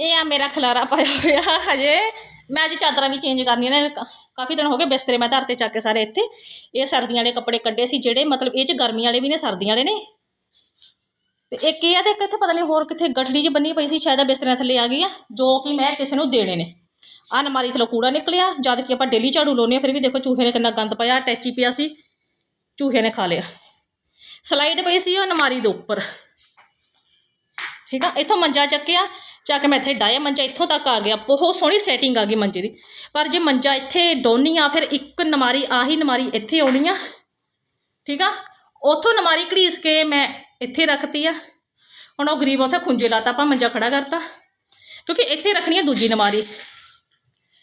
ਇਹ ਆ ਮੇਰਾ ਖਲਾਰਾ ਪਾਇਆ ਹੋਇਆ ਹਜੇ। ਮੈਂ ਅੱਜ ਚਾਦਰਾਂ ਵੀ ਚੇਂਜ ਕਰਨੀਆਂ ਨੇ। ਕਾ- ਕਾਫੀ ਦਿਨ ਹੋ ਗਏ ਬਿਸਤਰੇ ਮੈਂ ਧਰ ਤੇ ਚੱਕ ਕੇ ਸਾਰੇ ਇੱਥੇ। ਇਹ ਸਰਦੀਆਂ ਵਾਲੇ ਕੱਪੜੇ ਕੱਢੇ ਸੀ ਜਿਹੜੇ, ਮਤਲਬ ਇਹ ਚ ਗਰਮੀ ਵਾਲੇ ਵੀ ਨੇ, ਸਰਦੀਆਂ ਵਾਲੇ ਨੇ। ਤੇ ਇੱਕ ਇਹ ਆ ਤੇ ਇੱਕ ਇੱਥੇ ਪਤਾ ਨਹੀਂ ਹੋਰ ਕਿੱਥੇ ਗਠੜੀ ਜਿਹੀ ਬੰਨੀ ਪਈ ਸੀ, ਸ਼ਾਇਦ ਇਹ ਬਿਸਤਰਿਆਂ ਥੱਲੇ ਆ ਗਈ ਆ, ਜੋ ਕਿ ਮੈਂ ਕਿਸੇ ਨੂੰ ਦੇਣੇ ਨੇ। ਆ ਨਮਾਰੀ ਥੱਲੋਂ ਕੂੜਾ ਨਿਕਲਿਆ, ਜਦ ਕਿ ਆਪਾਂ ਡੇਲੀ ਝਾੜੂ ਲਾਉਂਦੇ ਹਾਂ, ਫਿਰ ਵੀ ਦੇਖੋ ਚੂਹੇ ਨੇ ਕਿੰਨਾ ਗੰਦ ਪਾਇਆ, ਟੈਚੀ ਪਿਆ ਸੀ, ਚੂਹੇ ਨੇ ਖਾ ਲਿਆ। ਸਲਾਈਡ ਪਈ ਸੀ ਉਹ ਨਮਾਰੀ ਦੇ ਉੱਪਰ। ਠੀਕ ਆ, ਇੱਥੋਂ ਮੰਜਾ ਚੱਕਿਆ ਚੱਕ ਮੈਂ ਇੱਥੇ ਡਾਇਆ ਮੰਜਾ, ਇੱਥੋਂ ਤੱਕ ਆ ਗਿਆ। ਬਹੁਤ ਸੋਹਣੀ ਸੈਟਿੰਗ ਆ ਗਈ ਮੰਜੇ ਦੀ। ਪਰ ਜੇ ਮੰਜਾ ਇੱਥੇ ਡੋਨੀ ਆ, ਫਿਰ ਇੱਕ ਨਮਾਰੀ, ਆਹੀ ਨਮਾਰੀ ਇੱਥੇ ਆਉਣੀ ਆ। ਠੀਕ ਆ? ਉਥੋਂ ਨਮਾਰੀ ਘੜੀਸ ਕੇ ਮੈਂ ਇੱਥੇ ਰੱਖਤੀ ਆ। ਹੁਣ ਉਹ ਗਰੀਬ ਉੱਥੇ ਖੁੰਝੇ ਲਾਤਾ, ਆਪਾਂ ਮੰਜਾ ਖੜਾ ਕਰਤਾ। ਕਿਉਂਕਿ ਇੱਥੇ ਰੱਖਣੀ ਆ ਦੂਜੀ ਨਮਾਰੀ।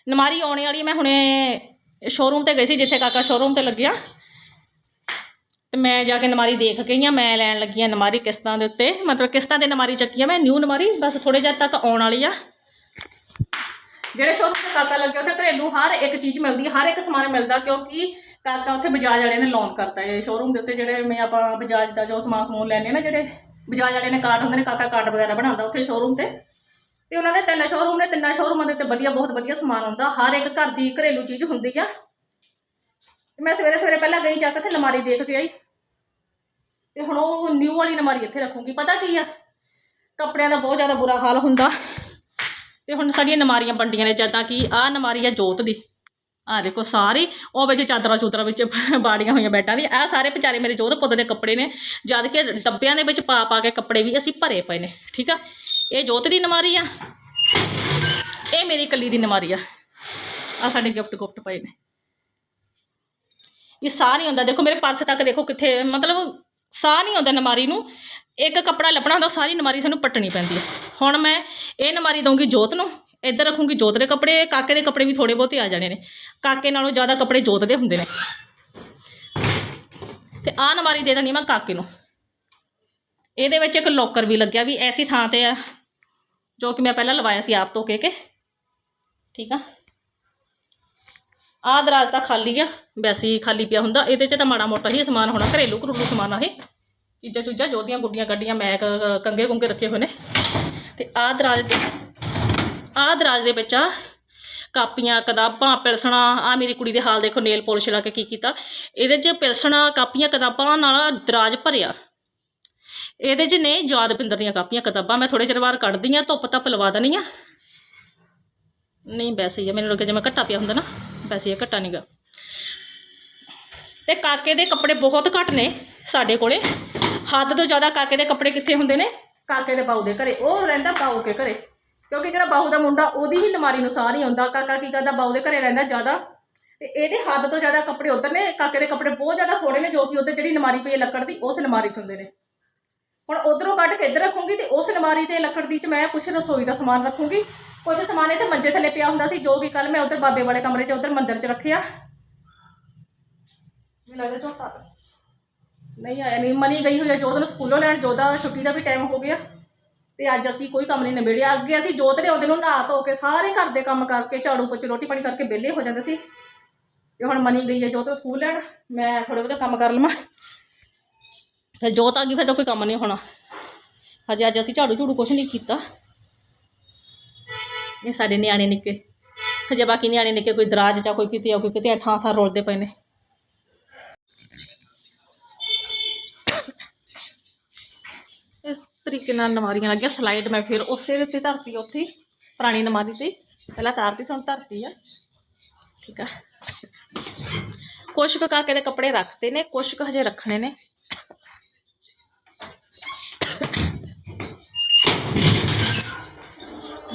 ਨਮਾਰੀ ਆਉਣੇ ਵਾਲੀ ਮੈਂ ਹੁਣੇ ਸ਼ੋਰੂਮ ਤੇ ਗਈ ਸੀ, ਜਿੱਥੇ ਕਾਕਾ ਸ਼ੋਰੂਮ ਤੇ ਲੱਗਿਆ। ਤੇ ਮੈਂ ਜਾ ਕੇ ਨਮਾਰੀ ਦੇਖ ਕੇ ਆਈ ਹਾਂ, ਮੈਂ ਲੈਣ ਲੱਗੀ ਹਾਂ ਨਮਾਰੀ ਕਿਸ਼ਤਾਂ ਦੇ ਉੱਤੇ। ਮਤਲਬ ਕਿਸ਼ਤਾਂ ਦੇ ਨਮਾਰੀ ਚੱਕੀ ਆ ਮੈਂ, ਨਿਊ ਨਮਾਰੀ, ਬਸ ਥੋੜੇ ਜਿਹਾ ਤੱਕ ਆਉਣ ਵਾਲੀ ਆ। ਜਿਹੜੇ ਸ਼ੋਰੂਮ ਤੇ ਕਾਕਾ ਲੱਗਿਆ ਉੱਥੇ ਘਰੇਲੂ, ਹਰ ਇੱਕ ਚੀਜ਼ ਮਿਲਦੀ ਹਰ ਇੱਕ ਸਮਾਨ ਮਿਲਦਾ ਕਿਉਂਕਿ ਕਾਕਾ ਉੱਥੇ ਬਜਾਜ ਵਾਲਿਆਂ ਨੇ ਲੋਨ ਕਰਤਾ। ਹੈ ਸ਼ੋਰੂਮ ਦੇ ਉੱਤੇ ਜਿਹੜੇ ਮੈਂ ਆਪਾਂ ਬਜਾਜ ਦਾ ਜੋ ਸਮਾਨ ਸਮੂਨ ਲੈਣੇ ਨਾ, ਜਿਹੜੇ ਬਜਾਜ ਵਾਲਿਆਂ ਨੇ ਕਾਰਡ ਹੁੰਦੇ ਨੇ, ਕਾਕਾ ਕਾਰਡ ਵਗੈਰਾ ਬਣਾਉਂਦਾ ਉੱਥੇ ਸ਼ੋਰੂਮ ਤੇ। ਤੇ ਉਹਨਾਂ ਦੇ ਤਿੰਨ ਸ਼ੋਰੂਮ ਨੇ, ਤਿੰਨਾਂ ਸ਼ੋਰੂਮਾਂ ਦੇ ਉੱਤੇ ਵਧੀਆ, ਬਹੁਤ ਵਧੀਆ ਸਮਾਨ ਹੁੰਦਾ। ਹਰ ਇੱਕ ਘਰ ਦੀ ਘਰੇਲੂ ਚੀਜ਼ ਹੁੰਦੀ ਆ। ਤੇ ਮੈਂ ਸਵੇਰੇ ਸਵੇਰੇ ਪਹਿਲਾਂ ਗਈ ਜਾ ਕੇ ਉੱਥੇ ਨਮਾਰੀ ਦੇਖ ਕੇ ਆਈ। ਤੇ ਹੁਣ ਉਹ ਨਿਊ ਵਾਲੀ ਨਮਾਰੀ ਇੱਥੇ ਰੱਖੂੰਗੀ। ਪਤਾ ਕੀ ਆ? ਕੱਪੜਿਆਂ ਦਾ ਬਹੁਤ ਜ਼ਿਆਦਾ ਬੁਰਾ ਹਾਲ ਹੁੰਦਾ। ਤੇ ਹੁਣ ਸਾਡੀਆਂ ਨਮਾਰੀਆਂ ਵੰਡੀਆਂ ਨੇ ਜਦਾਂ ਕਿ ਆਹ ਨਮਾਰੀ ਆ ਜੋਤ ਦੀ। ਆਹ ਦੇਖੋ ਸਾਰੀ, ਉਹ ਵਿੱਚ ਚਾਦਰਾਂ ਚੂਦਰਾਂ ਵਿੱਚ ਬਾੜੀਆਂ ਹੋਈਆਂ ਬੈਡਾਂ ਦੀ ਆਹ ਸਾਰੇ ਵਿਚਾਰੇ ਮੇਰੇ ਜੋਤ ਪੁੱਤ ਦੇ ਕੱਪੜੇ ਨੇ। ਜਦ ਕਿ ਡੱਬਿਆਂ ਦੇ ਵਿੱਚ ਪਾ ਪਾ ਕੇ ਕੱਪੜੇ ਵੀ ਅਸੀਂ ਭਰੇ ਪਏ ਨੇ, ਠੀਕ ਆ? ਇਹ ਜੋਤ ਦੀ ਨਮਾਰੀ ਆ। ਇਹ ਮੇਰੀ ਇਕੱਲੀ ਦੀ ਨਮਾਰੀ ਆ। ਆ ਸਾਡੇ ਗਿਫਟ ਗੁਫਟ ਪਏ ਨੇ। ਵੀ ਸਾਹ ਨਹੀਂ ਆਉਂਦਾ। ਦੇਖੋ, ਮੇਰੇ ਪਰਸ ਤੱਕ ਦੇਖੋ ਕਿੱਥੇ, ਮਤਲਬ ਸਾਹ ਨਹੀਂ ਆਉਂਦਾ ਨਮਾਰੀ ਨੂੰ। ਇੱਕ ਕੱਪੜਾ ਲੱਭਣਾ ਹੁੰਦਾ, ਸਾਰੀ ਨਮਾਰੀ ਸਾਨੂੰ ਪੱਟਣੀ ਪੈਂਦੀ ਹੈ। ਹੁਣ ਮੈਂ ਇਹ ਨਮਾਰੀ ਦਊਂਗੀ ਜੋਤ ਨੂੰ, ਇੱਧਰ ਰੱਖੂੰਗੀ ਜੋਤ ਦੇ ਕੱਪੜੇ, ਕਾਕੇ ਦੇ ਕੱਪੜੇ ਵੀ ਥੋੜੇ ਬਹੁਤੇ ਆ ਜਾਣੇ ਨੇ। ਕਾਕੇ ਨਾਲੋਂ ਜ਼ਿਆਦਾ ਕੱਪੜੇ ਜੋਤ ਦੇ ਹੁੰਦੇ ਨੇ। ਤੇ ਆਹ ਨਮਾਰੀ ਦੇ ਦੇਣੀ ਮੈਂ ਕਾਕੇ ਨੂੰ। ਇਹਦੇ ਵਿੱਚ ਇੱਕ ਲੋਕਰ ਵੀ ਲੱਗਿਆ ਵੀ ਐਸੀ ਥਾਂ ਤੇ ਆ, ਜੋ ਕਿ ਮੈਂ ਪਹਿਲਾਂ ਲਵਾਇਆ ਸੀ ਆਪ ਤੋਂ ਕੇ ਕੇ। ਠੀਕ ਆ? ਆਹ ਦਰਾਜ ਤਾਂ ਖਾਲੀ ਆ ਵੈਸੇ ਹੀ ਖਾਲੀ ਪਿਆ ਹੁੰਦਾ ਇਹਦੇ 'ਚ ਤਾਂ ਮਾੜਾ ਮੋਟਾ ਹੀ ਸਮਾਨ ਹੋਣਾ ਘਰੇਲੂ ਘਰੂਲੂ ਸਮਾਨ ਆ ਇਹ। ਚੀਜ਼ਾਂ ਚੂਜ਼ਾਂ ਜੋਦੀਆਂ ਗੁੱਡੀਆਂ ਗੱਡੀਆਂ ਮੈਕ ਅ, ਕੰਗੇ ਕੁੰਗੇ ਰੱਖੇ ਹੋਏ ਨੇ। ਤੇ ਆਹ ਦਰਾਜ ਦੇ ਆਹ ਦਰਾਜ ਦੇ ਵਿੱਚ ਆ ਕਾਪੀਆਂ ਕਿਤਾਬਾਂ ਪਿਲਸਣਾ ਆ ਮੇਰੀ ਕੁੜੀ ਦੇ ਹਾਲ ਦੇਖੋ ਨੇਲ ਪੋਲਿਸ਼ ਲਾ ਕੇ ਕੀ ਕੀਤਾ। ਇਹਦੇ 'ਚ ਪਿਲਸਣਾ ਕਾਪੀਆਂ ਕਿਤਾਬਾਂ ਨਾਲ ਦਰਾਜ ਭਰਿਆ। ਇਹਦੇ 'ਚ ਨੇ ਯਾਦਪਿੰਦਰ ਦੀਆਂ ਕਾਪੀਆਂ ਕਿਤਾਬਾਂ ਮੈਂ ਥੋੜੇ ਚਿਰ ਬਾਅਦ ਕੱਢਦੀ ਆ ਧੁੱਪ ਧੱਪ ਲਵਾ ਦੇਣੀ ਆ। ਨਹੀਂ ਵੈਸੇ ਹੀ ਆ ਮੈਨੂੰ ਲੱਗਿਆ ਜਿਵੇਂ ਘੱਟਾ ਪਿਆ ਹੁੰਦਾ ਨਾ। ਵੈਸੇ ਇਹ ਘੱਟਾ ਨਹੀਂਗਾ ਤੇ ਕਾਕੇ ਦੇ ਕੱਪੜੇ ਬਹੁਤ ਘੱਟ ਨੇ ਸਾਡੇ ਕੋਲੇ। ਹੱਦ ਤੋਂ ਜ਼ਿਆਦਾ ਕਾਕੇ ਦੇ ਕੱਪੜੇ ਕਿੱਥੇ ਹੁੰਦੇ ਨੇ? ਕਾਕੇ ਦੇ ਬਾਊ ਦੇ ਘਰੇ। ਉਹ ਰਹਿੰਦਾ ਬਾਊ ਕੇ ਘਰੇ। ਕਿਉਂਕਿ ਜਿਹੜਾ ਬਾਊ ਦਾ ਮੁੰਡਾ, ਉਹਦੀ ਹੀ ਨਮਾਰੀ ਨੂੰ ਸਾਰ ਹੀ ਆਉਂਦਾ। ਕਾਕਾ ਕੀ ਕਰਦਾ? ਬਾਊ ਦੇ ਘਰੇ ਰਹਿੰਦਾ ਜ਼ਿਆਦਾ। ਤੇ ਇਹਦੇ ਹੱਦ ਤੋਂ ਜ਼ਿਆਦਾ ਕੱਪੜੇ ਉਧਰ ਨੇ। ਕਾਕੇ ਦੇ ਕੱਪੜੇ ਬਹੁਤ ਜ਼ਿਆਦਾ ਥੋੜੇ ਨੇ, ਜੋ ਕਿ ਉੱਧਰ ਜਿਹੜੀ ਨਮਾਰੀ ਪਈ ਹੈ ਲੱਕੜ ਦੀ, ਉਸ ਨਮਾਰੀ 'ਚ ਹੁੰਦੇ ਨੇ। ਹੁਣ ਉਧਰੋਂ ਕੱਢ ਕੇ ਇੱਧਰ ਰੱਖੂੰਗੀ ਤੇ ਉਸ ਨਮਾਰੀ ਤੇ ਲੱਕੜ ਦੀ 'ਚ ਮੈਂ ਕੁਛ ਰਸੋਈ ਦਾ ਸਮਾਨ ਰੱਖੂੰਗੀ। ਕੁਝ ਸਮਾਨ ਇਹ ਤੇ ਮੰਜੇ ਥੱਲੇ ਪਿਆ ਹੁੰਦਾ ਸੀ, ਜੋ ਕਿ ਕੱਲ ਮੈਂ ਉਧਰ ਬਾਬੇ ਵਾਲੇ ਕਮਰੇ 'ਚ ਉਧਰ ਮੰਦਿਰ 'ਚ ਰੱਖਿਆ। ਮੈਨੂੰ ਲੱਗਦਾ ਝੋਟਾ ਨਹੀਂ ਆਇਆ, ਨਹੀਂ, ਮਨੀ ਗਈ ਹੋਈ ਹੈ ਜੋਤ ਨੂੰ ਸਕੂਲੋਂ ਲੈਣ ਜੋਦਾ ਛੁੱਟੀ ਦਾ ਵੀ ਟਾਈਮ ਹੋ ਗਿਆ। ਤੇ ਅੱਜ ਅਸੀਂ ਕੋਈ ਕੰਮ ਨਹੀਂ ਨਿਬੇੜਿਆ। ਅੱਗੇ ਅਸੀਂ ਜੋਤ ਦੇ ਉਹਦੇ ਨੂੰ ਨਹਾ ਧੋ ਕੇ ਸਾਰੇ ਘਰ ਦੇ ਕੰਮ ਕਰਕੇ ਝਾੜੂ ਪੋਚੇ, ਰੋਟੀ ਪਾਣੀ ਕਰਕੇ ਵਿਹਲੇ ਹੋ ਜਾਂਦੇ ਸੀ। ਤੇ ਹੁਣ ਮਨੀ ਗਈ ਹੈ ਜੋਤ ਸਕੂਲ ਲੈਣ, ਮੈਂ ਥੋੜੇ ਬਹੁਤੇ ਕੰਮ ਕਰ ਲਵਾਂ। ਫਿਰ ਜੋਤ ਆ ਗਈ, ਫਿਰ ਤਾਂ ਕੋਈ ਕੰਮ ਨਹੀਂ ਹੋਣਾ। ਹਜੇ ਅੱਜ ਅਸੀਂ ਝਾੜੂ ਝੂੜੂ ਕੁਛ ਨਹੀਂ ਕੀਤਾ। ਇਹ ਸਾਡੇ ਨਿਆਣੇ ਨਿੱਕੇ। ਹਜੇ ਬਾਕੀ ਨਿਆਣੇ ਨਿੱਕੇ ਕੋਈ ਦਰਾਜ ਜਾਂ ਕੋਈ ਕਿਤੇ ਆ, ਕੋਈ ਕਿਤੇ ਥਾਂ ਥਾਂ ਰੋਲਦੇ ਪਏ ਨੇ। ਇਸ ਤਰੀਕੇ ਨਾਲ ਨਮਾਰੀਆਂ ਲੱਗੀਆਂ। ਸਲਾਈਡ ਮੈਂ ਫਿਰ ਉਸੇ ਦੇ ਉੱਤੇ ਧਰਤੀ ਉੱਥੇ, ਪੁਰਾਣੀ ਨਮਾਰੀ ਤੇ। ਪਹਿਲਾਂ ਤਾਰਤੀ ਸੀ, ਹੁਣ ਧਰਤੀ ਆ। ਠੀਕ ਆ। ਕੁਛ ਕੁ ਕਾਕੇ ਦੇ ਕੱਪੜੇ ਰੱਖਦੇ ਨੇ ਕੁਛ ਕੁ ਹਜੇ ਰੱਖਣੇ ਨੇ।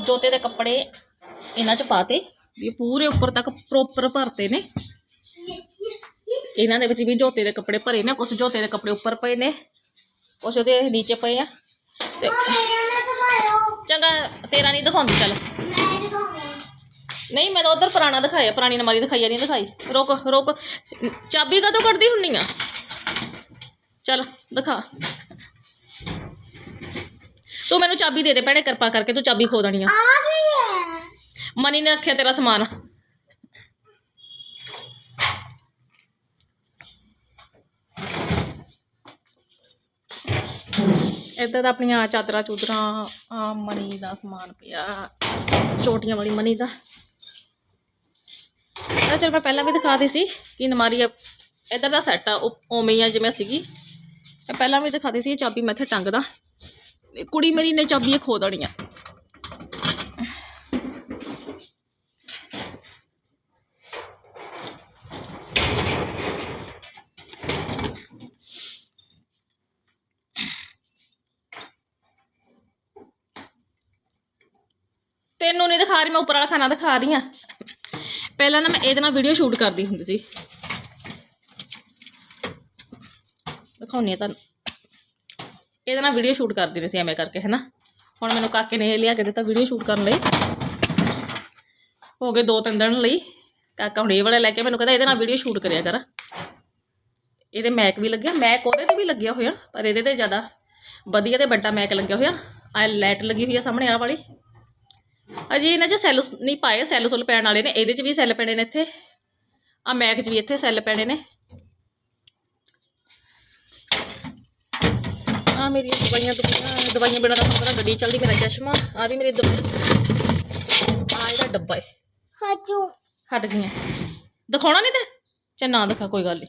ਜੋਤੇ ਦੇ ਕੱਪੜੇ ਇਹਨਾਂ 'ਚ ਪਾਤੇ, ਵੀ ਪੂਰੇ ਉੱਪਰ ਤੱਕ ਪ੍ਰੋਪਰ ਭਰਤੇ ਨੇ। ਇਹਨਾਂ ਦੇ ਵਿੱਚ ਵੀ ਜੋਤੇ ਦੇ ਕੱਪੜੇ ਭਰੇ ਨੇ, ਕੁਛ ਜੋਤੇ ਦੇ ਕੱਪੜੇ ਉੱਪਰ ਪਏ ਨੇ, ਕੁਛ ਉਹਦੇ ਨੀਚੇ ਪਏ ਆ। ਤੇ ਚੰਗਾ, ਤੇਰਾ ਨਹੀਂ ਦਿਖਾਉਂਦੀ, ਚੱਲ। ਨਹੀਂ, ਮੈਂ ਤਾਂ ਉਧਰ ਪੁਰਾਣਾ ਦਿਖਾਇਆ, ਪੁਰਾਣੀ ਨਮਾਰੀ ਦਿਖਾਈ ਨਹੀਂ ਦਿਖਾਈ। ਰੁਕ ਰੁਕ। ਚਾਬੀ ਕਦੋਂ ਕੱਢਦੀ ਹੁੰਨੀ ਆ? ਚੱਲ, ਦਿਖਾ। ਤੂੰ ਮੈਨੂੰ ਚਾਬੀ ਦੇ ਦੇ ਭੈਣੇ ਕਿਰਪਾ ਕਰਕੇ ਤੂੰ ਚਾਬੀ ਖੋ ਦੇਣੀ ਆ। ਮਨੀ ਨੇ ਰੱਖਿਆ ਤੇਰਾ ਸਮਾਨ। ਇੱਧਰ ਆਪਣੀਆਂ ਚਾਦਰਾਂ ਚੂਦਰਾਂ ਆ ਮਨੀ ਦਾ ਸਮਾਨ ਪਿਆ। ਚੋਟੀਆਂ ਵਾਲੀ ਮਨੀ ਦਾ। ਇਹ ਚਲ ਮੈਂ ਪਹਿਲਾਂ ਵੀ ਦਿਖਾ ਦਿੱਤੀ ਸੀ ਕਿ ਨਮਾਰੀ ਇੱਧਰ ਦਾ ਸੈੱਟ ਆ ਉਹ ਉਵੇਂ ਹੀ ਆ ਜਿਵੇਂ ਸੀਗੀ। ਮੈਂ ਪਹਿਲਾਂ ਵੀ ਦਿਖਾ ਦਿੱਤੀ ਸੀ ਇਹ ਚਾਬੀ ਮੈਂ ਇੱਥੇ ਟੰਗਦਾ। ਕੁੜੀ ਮੇਰੀ ਨੇ ਚਾਬੀਆਂ ਖੋ ਦੇਣੀ ਤੈਨੂੰ ਨਹੀਂ ਦਿਖਾ ਰਹੀ, ਮੈਂ ਉੱਪਰ ਵਾਲਾ ਖਾਣਾ ਦਿਖਾ ਰਹੀ ਆ ਪਹਿਲਾਂ ਨਾ ਮੈਂ ਇਹਦੇ ਨਾਲ ਵੀਡੀਓ ਸ਼ੂਟ ਕਰਦੀ ਹੁੰਦੀ ਸੀ। ਦਿਖਾਉਣੀ ਆ ਤੁਹਾਨੂੰ। ਇਹਦੇ ਨਾਲ ਵੀਡੀਓ ਸ਼ੂਟ ਕਰਦੀ ਰਹੀ ਸੀ ਐਵੇਂ ਕਰਕੇ, ਹੈਨਾ? ਹੁਣ ਮੈਨੂੰ ਕਾਕੇ ਨੇ ਇਹ ਲਿਆ ਕੇ ਦਿੱਤਾ ਵੀਡੀਓ ਸ਼ੂਟ ਕਰਨ ਲਈ। ਹੋ ਗਏ ਦੋ ਤਿੰਨ ਦਿਨ ਲਈ। ਕਾਕਾ ਹੁਣ ਇਹ ਵਾਲਾ ਲੈ ਕੇ ਮੈਨੂੰ ਕਹਿੰਦਾ ਇਹਦੇ ਨਾਲ ਵੀਡੀਓ ਸ਼ੂਟ ਕਰਿਆ ਕਰ। ਇਹਦੇ ਮੈਕ ਵੀ ਲੱਗਿਆ ਮੈਕ ਉਹਦੇ ਤੇ ਵੀ ਲੱਗਿਆ ਹੋਇਆ, ਪਰ ਇਹਦੇ ਤੇ ਜ਼ਿਆਦਾ ਵਧੀਆ ਤੇ ਵੱਡਾ ਮੈਕ ਲੱਗਿਆ ਹੋਇਆ। ਆ ਲਾਈਟ ਲੱਗੀ ਹੋਈ ਆ ਸਾਹਮਣੇ ਆ ਵਾਲੀ। ਅਜੇ ਇਹਨਾਂ 'ਚ ਸੈੱਲ ਨਹੀਂ ਪਾਏ ਸੈੱਲ ਸੁੱਲ ਪੈਣ ਵਾਲੇ ਨੇ, ਇਹਦੇ 'ਚ ਵੀ ਸੈੱਲ ਪੈਣੇ ਨੇ ਇੱਥੇ। ਆ ਮੈਕ 'ਚ ਵੀ ਇੱਥੇ ਸੈੱਲ ਪੈਣੇ ਨੇ। ਆ ਮੇਰੀ ਦਵਾਈਆਂ ਦਵਾਈਆਂ ਦਵਾਈਆਂ ਬਿਨਾਂ ਤਾਂ ਪਤਾ ਗੱਡੀ ਚੱਲਦੀ ਮੇਰਾ ਚਸ਼ਮਾ ਆ ਵੀ ਮੇਰੀ ਆ ਇਹਦਾ ਡੱਬਾ ਹੈ ਹਾਜੂ ਹਟ ਗਈਆਂ। ਦਿਖਾਉਣਾ ਨਹੀਂ ਤੇ? ਚਾ ਨਾ ਦਿਖਾ ਕੋਈ ਗੱਲ ਨਹੀਂ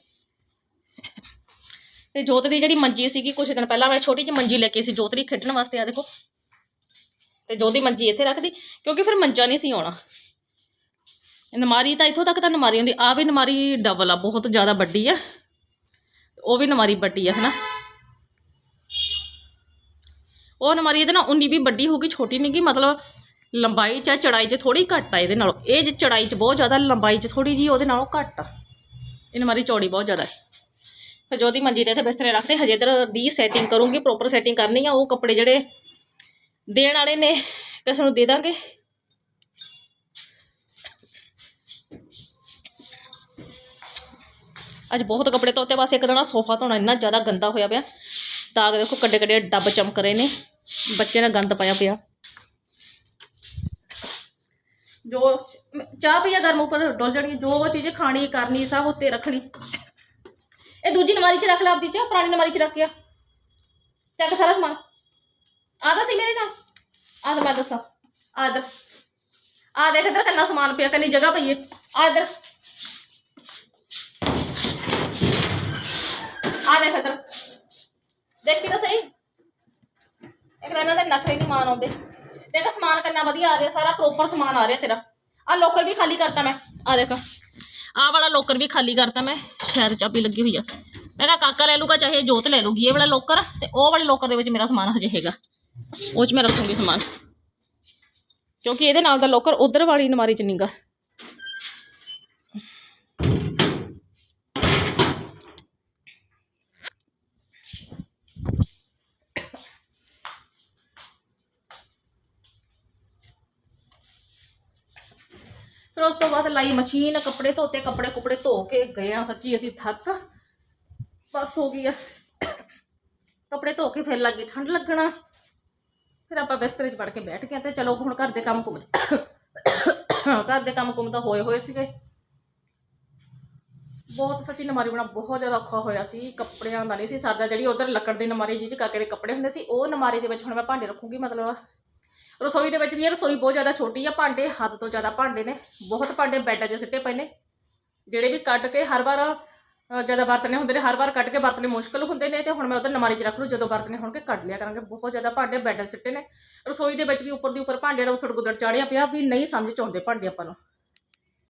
ਤੇ ਜੋਤ ਦੀ ਜਿਹੜੀ ਮੰਜੀ ਸੀਗੀ ਕੁਛ ਦਿਨ ਪਹਿਲਾਂ ਮੈਂ ਛੋਟੀ ਜਿਹੀ ਮੰਜੀ ਲੈ ਕੇ ਸੀ ਜੋਤ ਦੀ ਖੇਡਣ ਵਾਸਤੇ ਆ ਦੇਖੋ। ਤੇ ਜੋਤ ਦੀ ਮੰਜੀ ਇੱਥੇ ਰੱਖਦੀ ਕਿਉਂਕਿ ਫਿਰ ਮੰਜਾ ਨਹੀਂ ਸੀ ਆਉਣਾ। ਨਮਾਰੀ ਤਾਂ ਇੱਥੋਂ ਤੱਕ ਤਾਂ ਨਮਾਰੀ ਹੁੰਦੀ ਆ ਵੀ ਨਮਾਰੀ ਡਬਲ ਆ ਬਹੁਤ ਜ਼ਿਆਦਾ ਵੱਡੀ ਆ। ਉਹ ਵੀ ਨਮਾਰੀ ਵੱਡੀ ਆ ਹਨਾ? ਉਹ ਨਮਾਰੀ ਇਹਦੇ ਨਾਲ ਉਨੀ ਵੀ ਵੱਡੀ ਹੋਊਗੀ ਛੋਟੀ ਨਹੀਂ ਗੀ, ਮਤਲਬ ਲੰਬਾਈ ਚ ਚੜਾਈ ਚ ਥੋੜੀ ਘੱਟ ਆ ਇਹਦੇ ਨਾਲੋਂ। ਇਹ ਜੇ ਚੜਾਈ ਚ ਬਹੁਤ ਜ਼ਿਆਦਾ, ਲੰਬਾਈ ਚ ਥੋੜੀ ਜੀ, ਉਹਦੇ ਨਾਲੋਂ ਘੱਟ ਆ। ਇਹ ਨਮਾਰੀ ਚੌੜੀ ਬਹੁਤ ਜ਼ਿਆਦਾ ਹੈ। ਫਿਰ ਜੋ ਦੀ ਮੰਜੀ ਤੇ ਇੱਥੇ ਬਿਸਤਰੇ ਰੱਖਦੇ, ਹਜੇ ਇਧਰ ਦੀ ਸੈਟਿੰਗ ਕਰੂੰਗੀ ਪ੍ਰੋਪਰ ਸੈਟਿੰਗ ਕਰਨੀ ਆ, ਉਹ ਕੱਪੜੇ ਜਿਹੜੇ ਦੇਣ ਵਾਲੇ ਨੇ, ਕਿਸੇ ਨੂੰ ਦੇ ਦਾਂਗੇ। ਅੱਜ ਬਹੁਤ ਕੱਪੜੇ ਧੋਤੇ, ਬਸ ਇੱਕ ਦਿਨ ਸੋਫਾ ਧੋਣਾ ਇੰਨਾ ਜ਼ਿਆਦਾ ਗੰਦਾ ਹੋਇਆ ਪਿਆ। ਦਾਗ ਦੇਖੋ ਕੱਡੇ ਕੱਡੇ ਡੱਬ ਚਮਕ ਰਹੇ ਨੇ। ਬੱਚੇ ਨੇ ਗੰਦ ਪਾਇਆ ਪਿਆ ਜੋ ਚਾਹ ਪੀਆ ਗਰਮ ਉੱਪਰ ਡੁੱਲ ਜਾਣੀ ਜੋ ਚੀਜ਼ ਖਾਣੀ ਕਰਨੀ ਸਭ ਉੱਤੇ ਰੱਖਣੀ ਇਹ ਦੂਜੀ ਨਮਾਰੀ 'ਚ ਰੱਖ ਲੈ ਆਪਦੀ ਚਾਹ ਪੁਰਾਣੀ ਨਮਾਰੀ 'ਚ ਰੱਖ ਗਿਆ ਚੱਕ ਸਾਰਾ ਸਮਾਨ ਆਦਾ ਸੀ ਮੇਰੇ ਨਾਲ ਆ ਮੈਂ ਦੱਸਾਂ ਆ ਇਧਰ ਆ ਦੇਖ ਇਧਰ ਕਿੰਨਾ ਸਮਾਨ ਪਿਆ ਕਿੰਨੀ ਜਗ੍ਹਾ ਪਈ ਹੈ ਆ ਇਧਰ ਆ ਦੇਖ ਇਧਰ ਦੇਖੀ ਤਾਂ ਇਹਨਾਂ ਦੇ ਨਖਰੇ ਨਹੀਂ ਮਾਨ ਆਉਂਦੇ ਦੇਖ ਸਮਾਨ ਕਿੰਨਾ ਵਧੀਆ ਆ ਰਿਹਾ, ਸਾਰਾ ਪ੍ਰੋਪਰ ਸਮਾਨ ਆ ਰਿਹਾ ਤੇਰਾ। ਆ ਲੋਕਰ ਵੀ ਖਾਲੀ ਕਰਤਾ ਮੈਂ। ਆ ਦੇਖ ਆ ਵਾਲਾ ਲੋਕਰ ਵੀ ਖਾਲੀ ਕਰਤਾ ਮੈਂ। ਸ਼ਾਇਦ ਚਾਬੀ ਲੱਗੀ ਹੋਈ ਆ। ਮੈਂ ਕਿਹਾ ਕਾਕਾ ਲੈ ਲੂਗਾ ਚਾਹੇ ਜੋਤ ਲੈ ਲੂਗੀ ਇਹ ਵਾਲਾ ਲੋਕਰ, ਤੇ ਉਹ ਵਾਲੇ ਲੋਕਰ ਦੇ ਵਿੱਚ ਮੇਰਾ ਸਮਾਨ ਹਜੇ ਹੈਗਾ। ਉਹ 'ਚ ਮੈਂ ਰੱਖੂੰਗੀ ਸਮਾਨ। ਕਿਉਂਕਿ ਇਹਦੇ ਨਾਲ ਦਾ ਲੋਕਰ ਉਧਰ ਵਾਲੀ ਨਮਾਰੀ 'ਚ ਨਹੀਂਗਾ ਫਿਰ ਉਸ ਤੋਂ ਬਾਅਦ ਲਾਈ ਮਸ਼ੀਨ, ਕੱਪੜੇ ਧੋਤੇ, ਕੱਪੜੇ ਕੁਪੜੇ ਧੋ ਕੇ ਗਏ ਆ ਸੱਚੀ ਅਸੀਂ ਥੱਕ। ਬਸ ਹੋ ਗਈ ਆ। ਕੱਪੜੇ ਧੋ ਕੇ ਫਿਰ ਲੱਗੀ ਠੰਡ ਲੱਗਣਾ। ਫਿਰ ਆਪਾਂ ਬਿਸਤਰੇ 'ਚ ਵੜ ਕੇ ਬੈਠ ਗਏ ਤੇ ਚਲੋ ਹੁਣ ਘਰ ਦੇ ਕੰਮ ਕੁਮ ਘਰ ਦੇ ਕੰਮ ਕੁਮ ਤਾਂ ਹੋਏ ਹੋਏ ਸੀਗੇ। ਬਹੁਤ ਸੱਚੀ ਨਮਾਰੀ ਬਣਾ, ਬਹੁਤ ਜ਼ਿਆਦਾ ਔਖਾ ਹੋਇਆ ਸੀ। ਕੱਪੜਿਆਂ ਦਾ ਨਹੀਂ ਸੀ ਸਰਦਾ। ਜਿਹੜੀ ਉਧਰ ਲੱਕੜ ਦੀ ਨਮਾਰੀ, ਜਿਹਦੇ 'ਚ ਕਾਕੇ ਦੇ ਕੱਪੜੇ ਹੁੰਦੇ ਸੀ, ਉਹ ਨਮਾਰੀ ਦੇ ਵਿੱਚ ਹੁਣ ਮੈਂ ਭਾਂਡੇ ਰੱਖੂੰਗੀ ਮਤਲਬ। ਰਸੋਈ ਦੇ ਵਿੱਚ ਵੀ ਇਹ ਰਸੋਈ ਬਹੁਤ ਜ਼ਿਆਦਾ ਛੋਟੀ ਆ ਭਾਂਡੇ ਹੱਦ ਤੋਂ ਜ਼ਿਆਦਾ ਭਾਂਡੇ ਨੇ। ਬਹੁਤ ਭਾਂਡੇ ਬੈੱਡਾਂ 'ਚ ਸਿੱਟੇ ਪਏ ਨੇ। ਜਿਹੜੇ ਵੀ ਕੱਢ ਕੇ ਹਰ ਵਾਰ ਅ, ਜਦੋਂ ਵਰਤਨੇ ਹੁੰਦੇ ਨੇ ਹਰ ਵਾਰ ਕੱਢ ਕੇ ਵਰਤਨੇ ਮੁਸ਼ਕਲ ਹੁੰਦੇ ਨੇ ਤੇ ਹੁਣ ਮੈਂ ਉਧਰ ਨਮਾਰੀ 'ਚ ਰੱਖ ਲੂ ਜਦੋਂ ਵਰਤਨੇ ਹੋਣਗੇ ਕੱਢ ਲਿਆ ਕਰਾਂਗੇ। ਬਹੁਤ ਜ਼ਿਆਦਾ ਭਾਂਡੇ ਬੈੱਡਾਂ 'ਚ ਸਿੱਟੇ ਨੇ। ਰਸੋਈ ਦੇ ਵਿੱਚ ਵੀ ਉੱਪਰ ਦੀ ਉੱਪਰ ਭਾਂਡੇ ਦਾ ਉਸੜ ਗੁੱਦੜ ਚਾੜਿਆ ਪਿਆ ਵੀ ਨਹੀਂ ਸਮਝ ਚ ਆਉਂਦੇ ਭਾਂਡੇ ਆਪਾਂ ਨੂੰ।